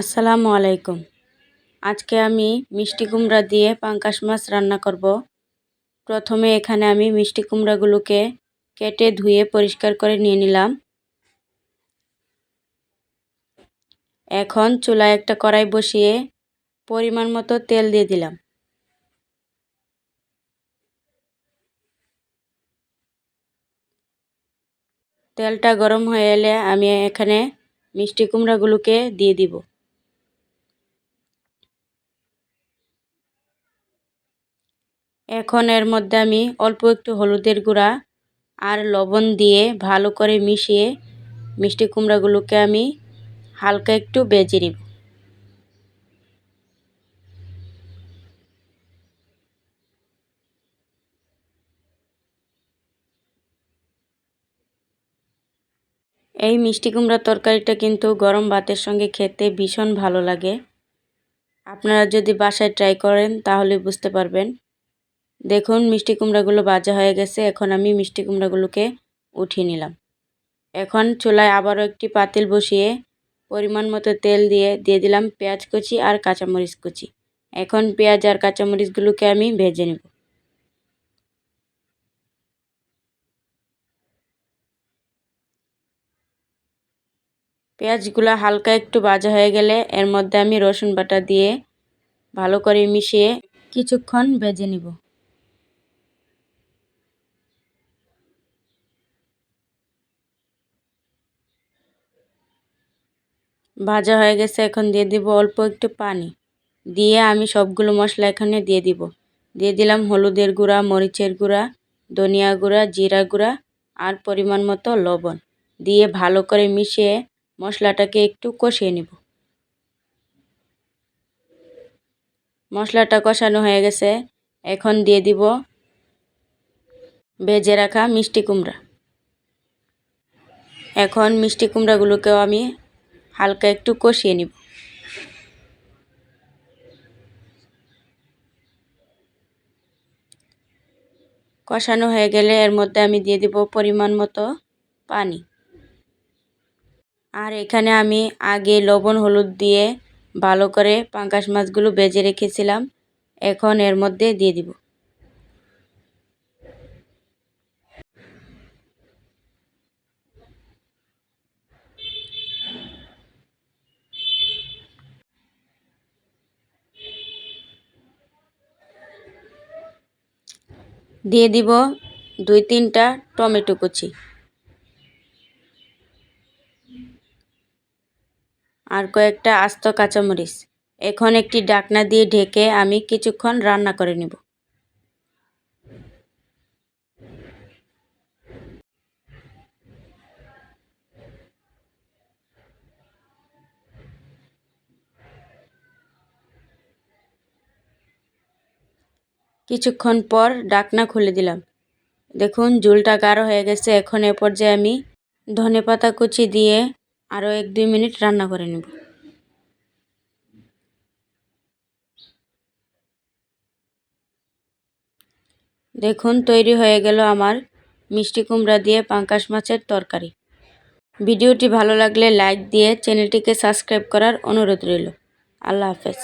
আসসালামু আলাইকুম। আজকে আমি মিষ্টি কুমড়া দিয়ে পাঙ্কাশ মাছ রান্না করব। প্রথমে এখানে আমি মিষ্টি কুমড়াগুলোকে কেটে ধুয়ে পরিষ্কার করে নিয়ে নিলাম। এখন চুলায় একটা কড়াই বসিয়ে পরিমাণ মতো তেল দিয়ে দিলাম। তেলটা গরম হয়ে এলে আমি এখানে মিষ্টি কুমড়াগুলোকে দিয়ে দিব। এখন এর মধ্যে আমি অল্প একটু হলুদের গুঁড়া আর লবণ দিয়ে ভালো করে মিশিয়ে মিষ্টি কুমড়াগুলোকে আমি হালকা একটু বেজে নিব। এই মিষ্টি কুমড়ার তরকারিটা কিন্তু গরম ভাতের সঙ্গে খেতে ভীষণ ভালো লাগে। আপনারা যদি বাসায় ট্রাই করেন তাহলে বুঝতে পারবেন। দেখুন, মিষ্টি কুমড়াগুলো ভাজা হয়ে গেছে, এখন আমি মিষ্টি কুমড়াগুলোকে উঠিয়ে নিলাম। এখন চুলায় আবারও একটি পাতিল বসিয়ে পরিমাণ মতো তেল দিয়ে দিয়ে দিলাম পেঁয়াজ কুচি আর কাঁচামরিচ কুচি। এখন পেঁয়াজ আর কাঁচামরিচগুলোকে আমি ভেজে নেব। পেঁয়াজগুলো হালকা একটু ভাজা হয়ে গেলে এর মধ্যে আমি রসুন বাটা দিয়ে ভালো করে মিশিয়ে কিছুক্ষণ ভেজে নিব। ভাজা হয়ে গেছে, এখন দিয়ে দিব অল্প একটু পানি। দিয়ে আমি সবগুলো মশলা এখানে দিয়ে দিব। দিয়ে দিলাম হলুদের গুঁড়া, মরিচের গুঁড়া, ধনিয়া গুঁড়া, জিরা গুঁড়া আর পরিমাণ মতো লবণ। দিয়ে ভালো করে মিশিয়ে মশলাটাকে একটু কষিয়ে নিব। মশলাটা কষানো হয়ে গেছে। এখন দিয়ে দিব ভেজে রাখা মিষ্টি কুমড়া। এখন মিষ্টি কুমড়াগুলোকেও আমি হালকা একটু কষিয়ে নিব। কষানো হয়ে গেলে এর মধ্যে আমি দিয়ে দিব পরিমাণ মতো পানি। আর এখানে আমি আগে লবণ, হলুদ দিয়ে ভালো করে পাঙ্কাশ মাছগুলো বেজে রেখেছিলাম। এখন এর মধ্যে দিয়ে দিব। দিয়ে দিব দুই তিনটা টমেটো কুচি। আর কয়েকটা আস্ত কাঁচামরিচ। এখন একটি ডাকনা দিয়ে ঢেকে আমি কিছুক্ষণ রান্না করে নেব। কিছুক্ষণ পর ডাকনা খুলে দিলাম। দেখুন ঝুলটা গাঢ় হয়ে গেছে। এখন এ পর্যায়ে আমি ধনে পাতা কুচি দিয়ে আরও এক দুই মিনিট রান্না করে নেব। দেখুন, তৈরি হয়ে গেল আমার মিষ্টি কুমড়া দিয়ে পাঙ্কাশ মাছের তরকারি। ভিডিওটি ভালো লাগলে লাইক দিয়ে চ্যানেলটিকে সাবস্ক্রাইব করার অনুরোধ রইল। আল্লাহ হাফেজ।